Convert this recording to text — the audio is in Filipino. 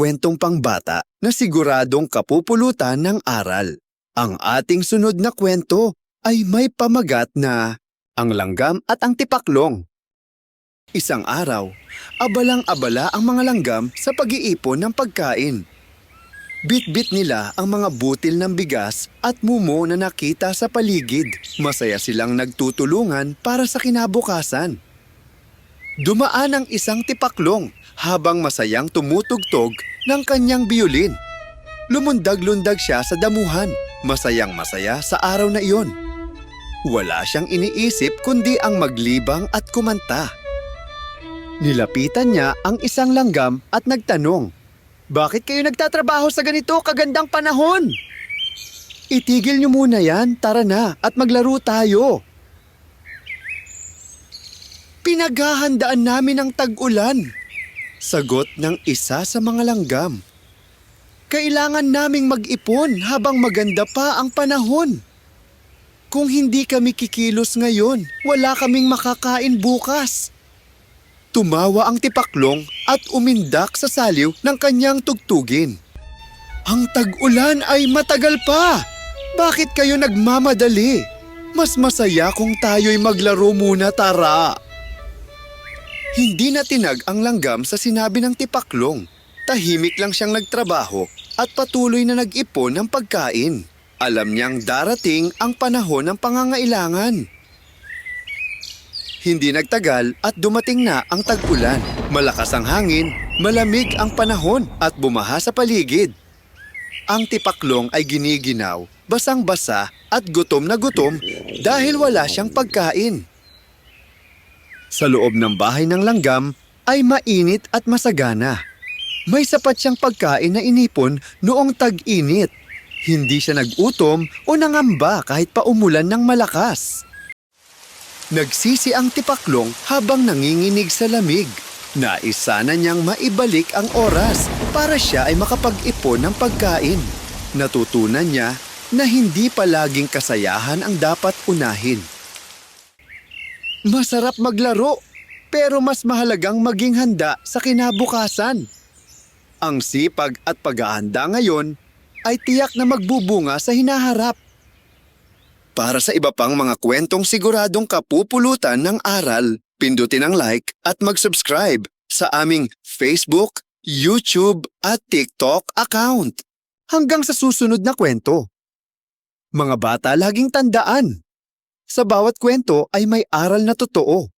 kwentong pangbata na siguradong kapupulutan ng aral. Ang ating sunod na kwento ay may pamagat na ang langgam at ang tipaklong. Isang araw, abalang-abala ang mga langgam sa pag-iipon ng pagkain. Bit-bit nila ang mga butil ng bigas at mumo na nakita sa paligid. Masaya silang nagtutulungan para sa kinabukasan. Dumaan ang isang tipaklong habang masayang tumutugtog ng kanyang biolin. Lumundag-lundag siya sa damuhan, masayang masaya sa araw na iyon. Wala siyang iniisip kundi ang maglibang at kumanta. Nilapitan niya ang isang langgam at nagtanong, Bakit kayo nagtatrabaho sa ganito kagandang panahon? Itigil niyo muna yan, tara na at maglaro tayo. Pinaghahandaan namin ang tag-ulan. Sagot ng isa sa mga langgam. Kailangan naming mag-ipon habang maganda pa ang panahon. Kung hindi kami kikilos ngayon, wala kaming makakain bukas. Tumawa ang tipaklong at umindak sa saliw ng kanyang tugtugin. Ang tag-ulan ay matagal pa. Bakit kayo nagmamadali? Mas masaya kung tayo'y maglaro muna tara. Hindi na tinag ang langgam sa sinabi ng tipaklong. Tahimik lang siyang nagtrabaho at patuloy na nag-ipon ng pagkain. Alam niyang darating ang panahon ng pangangailangan. Hindi nagtagal at dumating na ang tag-ulan. Malakas ang hangin, malamig ang panahon at bumaha sa paligid. Ang tipaklong ay giniginaw, basang-basa at gutom na gutom dahil wala siyang pagkain. Sa loob ng bahay ng langgam ay mainit at masagana. May sapat siyang pagkain na inipon noong tag-init. Hindi siya nagutom o nangamba kahit pa umulan ng malakas. Nagsisi ang tipaklong habang nanginginig sa lamig. Nais sana niyang maibalik ang oras para siya ay makapag-ipon ng pagkain. Natutunan niya na hindi palaging kasayahan ang dapat unahin. Masarap maglaro, pero mas mahalagang maging handa sa kinabukasan. Ang sipag at pag-aanda ngayon ay tiyak na magbubunga sa hinaharap. Para sa iba pang mga kwentong siguradong kapupulutan ng aral, pindutin ang like at mag-subscribe sa aming Facebook, YouTube at TikTok account. Hanggang sa susunod na kwento. Mga bata laging tandaan. Sa bawat kwento ay may aral na totoo.